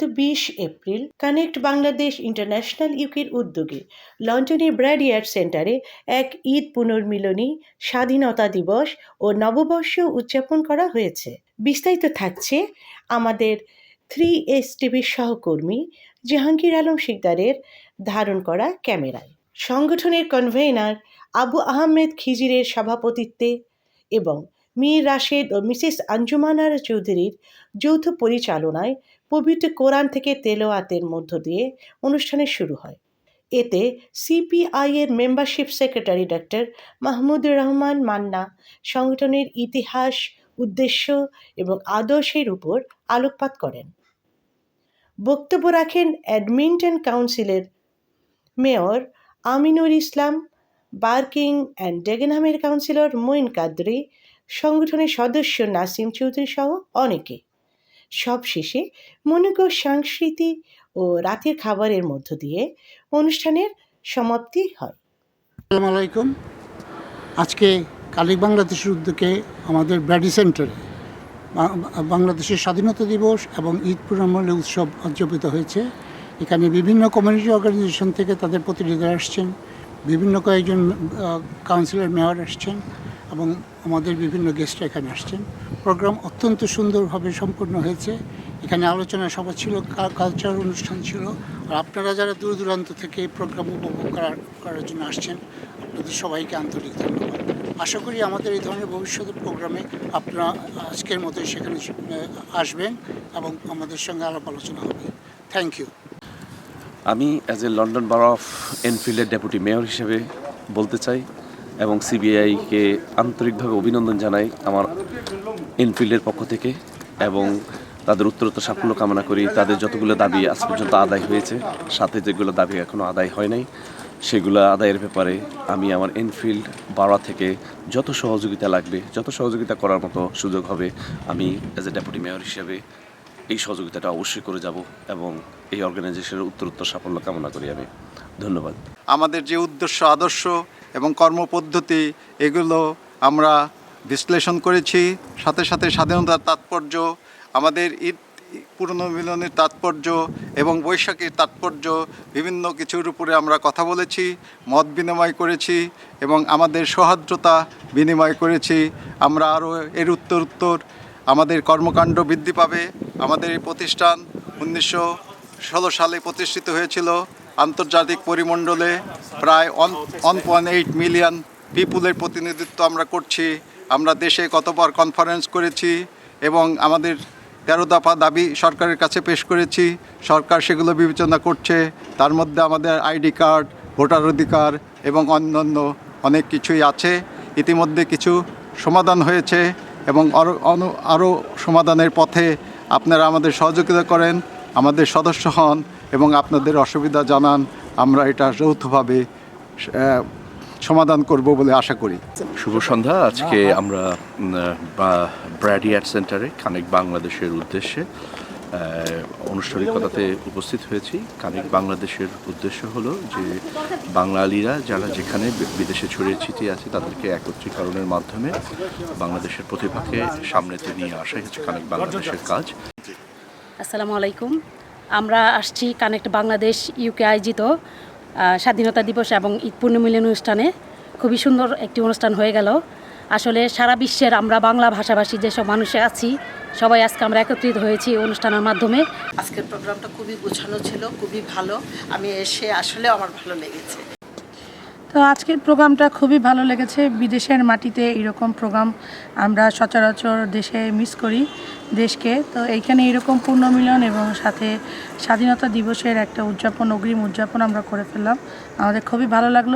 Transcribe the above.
গত বিশ April connect Bangladesh international ইউকের উদ্যোগে লন্ডনের ব্র্যাডিয়ার সেন্টারে এক ঈদ পুনর্মিলনী, স্বাধীনতা দিবস ও নববর্ষ উদযাপন করা হয়েছে। বিস্তারিত থাকছে আমাদের থ্রি এস টিভির সহকর্মী জাহাঙ্গীর আলম শিকদারের ধারণ করা ক্যামেরায়। সংগঠনের কনভেনার আবু আহমেদ খিজিরের সভাপতিত্বে এবং মীর রাশেদ ও মিসেস আঞ্জুমানার চৌধুরীর যৌথ পরিচালনায় পবিত্র কোরআন থেকে তেলোয়াতের মধ্য দিয়ে অনুষ্ঠানের শুরু হয়। এতে সিপিআই এর membership secretary doctor Mahmudur Rahman Manna সংগঠনের ইতিহাস, উদ্দেশ্য এবং আদর্শের উপর আলোকপাত করেন। বক্তব্য রাখেন অ্যাডমিন্টন কাউন্সিলের mayor Aminur Islam, Barking and ডেগেনহামের councillor Moin Qadri সংগঠনের সদস্য নাসিম চৌধুরী সহ অনেকে। সব সবশেষে মনোজ্ঞ সংস্কৃতি ও রাতের খাবারের মধ্য দিয়ে অনুষ্ঠানের সমাপ্তি হয়। আলাইকুম। আজকে কালিক বাংলাদেশের উদ্যোগে আমাদের ব্র্যাডি সেন্টারে বাংলাদেশের স্বাধীনতা দিবস এবং ঈদ পুনর্মূল্য উৎসব উদযাপিত হয়েছে। এখানে বিভিন্ন কমিউনিটি অর্গানাইজেশন থেকে তাদের প্রতিনিধিরা আসছেন। বিভিন্ন কয়েকজন কাউন্সিলর মেয়র আসছেন। এবং আমাদের বিভিন্ন গেস্টরা এখানে আসছেন। প্রোগ্রাম অত্যন্ত সুন্দরভাবে সম্পূর্ণ হয়েছে। এখানে আলোচনা সভা ছিল কালচার অনুষ্ঠান ছিল। আর আপনারা যারা দূর দূরান্ত থেকে এই প্রোগ্রাম উপভোগ করার করার জন্য আসছেন, আপনাদের সবাইকে আন্তরিক ধন্যবাদ। আশা করি আমাদের এই ধরনের ভবিষ্যতের প্রোগ্রামে আপনারা আজকের মতো সেখানে আসবেন এবং আমাদের সঙ্গে আলাপ আলোচনা হবে। থ্যাংক ইউ আমি as a London borough of এনফিল্ডের deputy mayor হিসেবে বলতে চাই এবং সিবিআইকে আন্তরিকভাবে অভিনন্দন জানাই আমার এনফিল্ডের পক্ষ থেকে এবং তাদের উত্তরোত্তর সাফল্য কামনা করি। তাদের যতগুলো দাবি আজ পর্যন্ত আদায় হয়েছে, সাথে যেগুলো দাবি এখনও আদায় হয় নাই, সেগুলো আদায়ের ব্যাপারে আমি আমার এনফিল্ড বাড়া থেকে যত সহযোগিতা লাগবে, যত সহযোগিতা করার মতো সুযোগ হবে, আমি অ্যাজ এ ডেপুটি মেয়র হিসেবে এই সহযোগিতাটা অবশ্যই করে যাব এবং এই অর্গানাইজেশনের উত্তরোত্তর সাফল্য কামনা করি আমি। ধন্যবাদ। আমাদের যে উদ্দেশ্য, আদর্শ এবং কর্মপদ্ধতি, এগুলো আমরা বিশ্লেষণ করেছি। সাথে সাথে স্বাধীনতার তাৎপর্য, আমাদের ঈদ পুনর্মিলনের তাৎপর্য এবং বৈশাখীর তাৎপর্য বিভিন্ন কিছুর উপরে আমরা কথা বলেছি, মত বিনিময় করেছি এবং আমাদের সৌহার্দ্যতা বিনিময় করেছি। আমরা আরও এর উত্তর উত্তর আমাদের কর্মকাণ্ড বৃদ্ধি পাবে। আমাদের এই প্রতিষ্ঠান উনিশশো ষোলো সালে প্রতিষ্ঠিত হয়েছিল। আন্তর্জাতিক পরিমণ্ডলে প্রায় ওয়ান পয়েন্ট এইট মিলিয়ন পিপুলের প্রতিনিধিত্ব আমরা করছি। আমরা দেশে কতবার কনফারেন্স করেছি এবং আমাদের তেরো দফা দাবি সরকারের কাছে পেশ করেছি। সরকার সেগুলো বিবেচনা করছে। তার মধ্যে আমাদের আইডি কার্ড, ভোটার অধিকার এবং অন্যান্য অনেক কিছুই আছে। ইতিমধ্যে কিছু সমাধান হয়েছে। এবং আরও আরও সমাধানের পথে আপনারা আমাদের সহযোগিতা করেন, আমাদের সদস্য হন এবং আপনাদের অসুবিধা জানান, আমরা এটা যৌথভাবে সমাধান করব বলে আশা করি। শুভ সন্ধ্যা। আজকে আমরা ব্র্যাডিয়ার সেন্টারে খানিক বাংলাদেশের উদ্দেশ্যে আনুষ্ঠানিকতাতে উপস্থিত হয়েছি। কানেক বাংলাদেশের উদ্দেশ্য হলো যে বাঙালিরা যারা যেখানে বিদেশে ছড়িয়ে ছিটিয়ে আছে, তাদেরকে একত্রীকরণের মাধ্যমে বাংলাদেশের প্রতিভাকে সামনেতে নিয়ে আসাই হচ্ছে কানেক বাংলাদেশের কাজ। আসসালামু আলাইকুম। আমরা আসছি কানেক্ট বাংলাদেশ ইউকে আয়োজিত স্বাধীনতা দিবস এবং ঈদ পূর্ণমিলন অনুষ্ঠানে। খুবই সুন্দর একটি অনুষ্ঠান হয়ে গেল। আসলে সারা বিশ্বের আমরা বাংলা ভাষাভাষী যেসব মানুষে আছি সবাই আজকে আমরা একত্রিত হয়েছি এই অনুষ্ঠানের মাধ্যমে। আজকের প্রোগ্রামটা খুবই গোছানো ছিল খুবই ভালো। আমি এসে আসলে আমার ভালো লেগেছে। তো আজকের প্রোগ্রামটা খুবই ভালো লেগেছে। বিদেশের মাটিতে এরকম প্রোগ্রাম আমরা সচরাচর দেশে মিস করি দেশকে। তো এইখানে এরকম পূর্ণমিলন এবং সাথে স্বাধীনতা দিবসের একটা উদযাপন অগ্রিম উদযাপন আমরা করে ফেললাম। আমাদের খুবই ভালো লাগল।